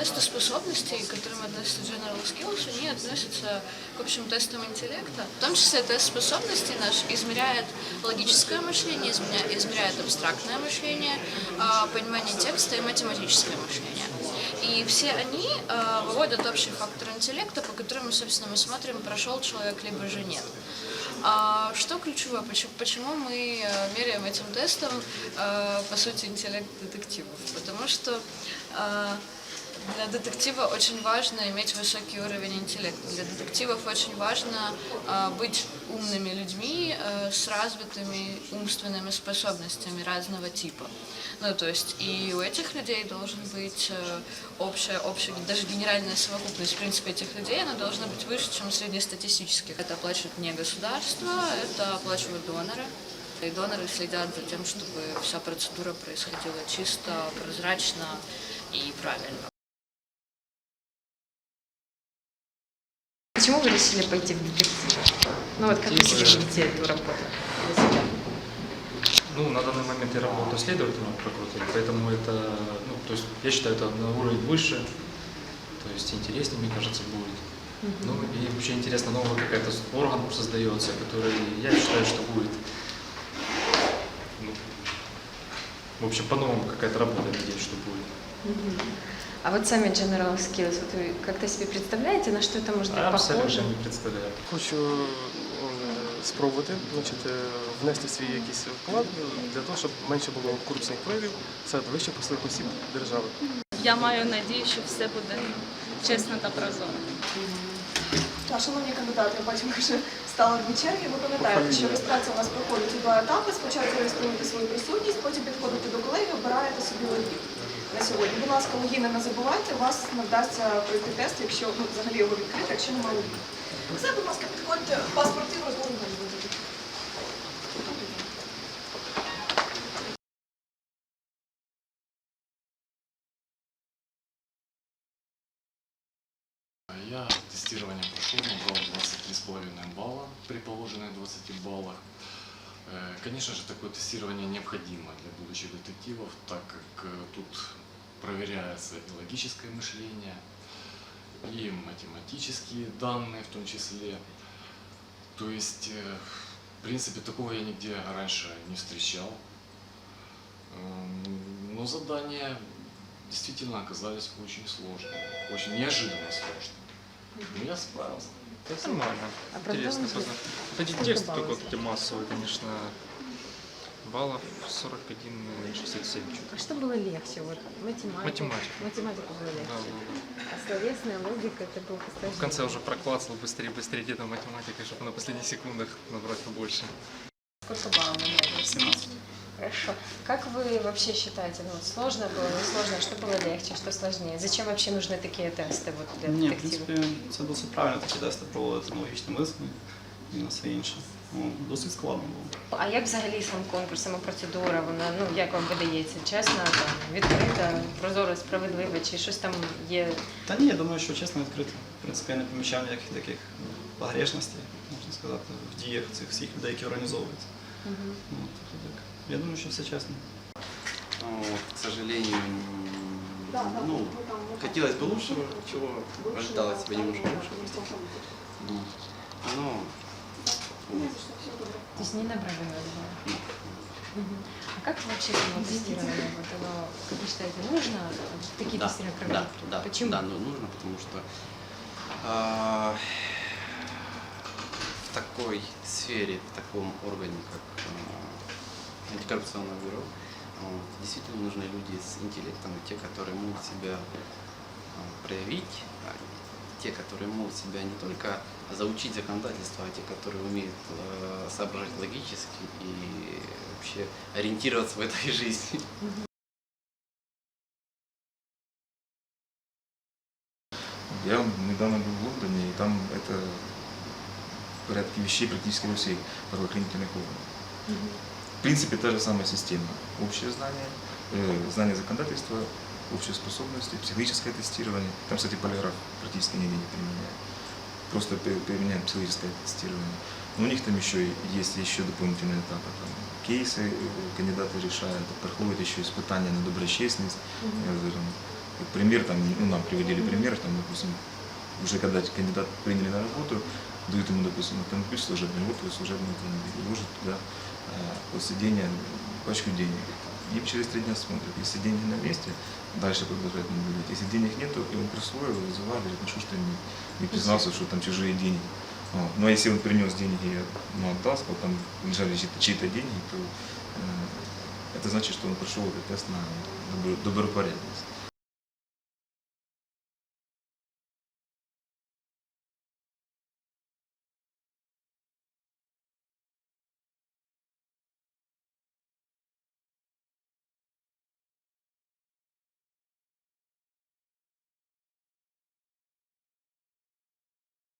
Тесты способностей, к которым относятся General Skills, они относятся к общим тестам интеллекта. В том числе тест способностей наш измеряет логическое мышление, измеря- измеряет абстрактное мышление, а, понимание текста и математическое мышление. И все они а, выводят общий фактор интеллекта, по которому, собственно, мы смотрим, прошел человек либо же нет. А что ключевое? Почему, почему мы э, меряем этим тестом, э, по сути, интеллект детективов? Потому что э, для детектива очень важно иметь высокий уровень интеллекта. Для детективов очень важно э, быть умными людьми э, с развитыми умственными способностями разного типа. Ну, то есть и у этих людей должен быть э, общая, общая, даже генеральная совокупность, в принципе, этих людей, она должна быть выше, чем среднестатистических. Это оплачивает не государство, это оплачивают доноры. И доноры следят за тем, чтобы вся процедура происходила чисто, прозрачно и правильно. Почему вы решили пойти в детектив? Ну вот как вы видите эту работу для себя? Ну, на данный момент я работаю следователем прокуратуры, поэтому это, ну, то есть я считаю, это на уровень выше, то есть интереснее, мне кажется, будет. Ну, и вообще интересно, новый какой-то орган создается, который, я считаю, что будет, ну, в общем, по-новому какая-то работа, я надеюсь, что будет. А вот сами General Skills, вот вы как-то себе представляете, на что это может быть А абсолютно похоже? не представляю. Хочу е, спробувати значить, е, внести свій якийсь вклад для того, щоб менше було корупційних проявів серед вищих посадових осіб держави. Я маю надію, що все буде чесно та прозоро. Так, шановні кандидати, я бачу, ви вже стали дві черги. Ви пам'ятаєте, що реєстрація у вас проходить у два етапи. Спочатку реєструєте свою присутність, потім підходите до колеги, обираєте собі логів на сьогодні. Будь ласка, логіни не забувайте, у вас не вдасться пройти тест, якщо ну, взагалі його відкрити, якщо немає логів. Все, будь ласка, підходьте, паспортів розгорнути. Я тестирование прошел, набрал 23,5 балла при положенных 20 баллах. Э, Конечно же, такое тестирование необходимо для будущих детективов, так как э, тут проверяется и логическое мышление, и математические данные в том числе. То есть, э, в принципе, такого я нигде раньше не встречал. Эм, Но задания действительно оказались очень сложными, очень неожиданно сложными. Но я справился. Это нормально. А правда Интересно просто. Вот эти тексты только вот эти массовые, конечно, баллов 41 и 67 А что было легче? Вот математика. Математика. Математика было Да, легче. да, да. А словесная логика это было посложнее. В конце уже проклацал быстрее, быстрее где-то математикой, чтобы на последних секундах набрать побольше. Сколько баллов набрали? 17. Хорошо. Как вы вообще считаете, ну, вот сложно было, не сложно, что было легче, что сложнее? Зачем вообще нужны такие тесты вот для Ні, в детективов? принципі, це досить правильно такі тести проводити на логічне мислення і на все інше. Ну, досить складно було. А як взагалі сам конкурс, сама процедура, вона, ну, як вам видається? Чесно, там, відкрита, прозоро, справедлива, чи щось там є? Та ні, я думаю, що чесно відкрито. В принципі, я не помічав ніяких таких погрешностей, можна сказати, в діях цих всіх людей, які організовуються. Тобто так. Я думаю, що все чесно. Но, к сожалению, м, ну, хотелось бы лучшего, чего ожидалось бы немножко лучшего. простите. Ну, Но, вот, То есть не набрали Мгм. А как вообще само тестирование? Вот оно, как вы считаете, нужно такие да, тестирования да, проводить? да, Почему? да, ну, нужно, потому что а, в такой сфере, в таком органе, как а, антикоррупционное бюро, вот, действительно нужны люди с интеллектом, те, которые могут себя а, проявить, а те, которые могут себя не только заучить законодательство, а те, которые умеют э, соображать логически и вообще ориентироваться в этой жизни. Я недавно был в Лондоне, и там это порядке вещей практически во всех правоохранительных органах. В принципе, та же самая система. Общее знание, э, знание законодательства, общие способности, психологическое тестирование. Там, кстати, полиграф практически нигде не применяют. Просто применяем психологическое тестирование. Но у них там еще есть еще дополнительные этапы. Там кейсы э, кандидаты решают, проходят еще испытания на доброчестность. как пример, там, ну, нам приводили пример, там, допустим, уже когда кандидат приняли на работу, дают ему, допустим, автомобиль служебный, твой служебный автомобиль, и ложат туда а, после сидения пачку денег. И через три дня смотрят, если деньги на месте, дальше продолжают наблюдать. Если денег нету, и он присвоил, вызывали, говорит, ну что ж ты не, не признался, что там чужие деньги. Вот. Ну а если он принес деньги, ну, отдал, сказал, там лежали чьи-то, чьи-то деньги, то э, это значит, что он прошел этот тест на добро- добропорядность.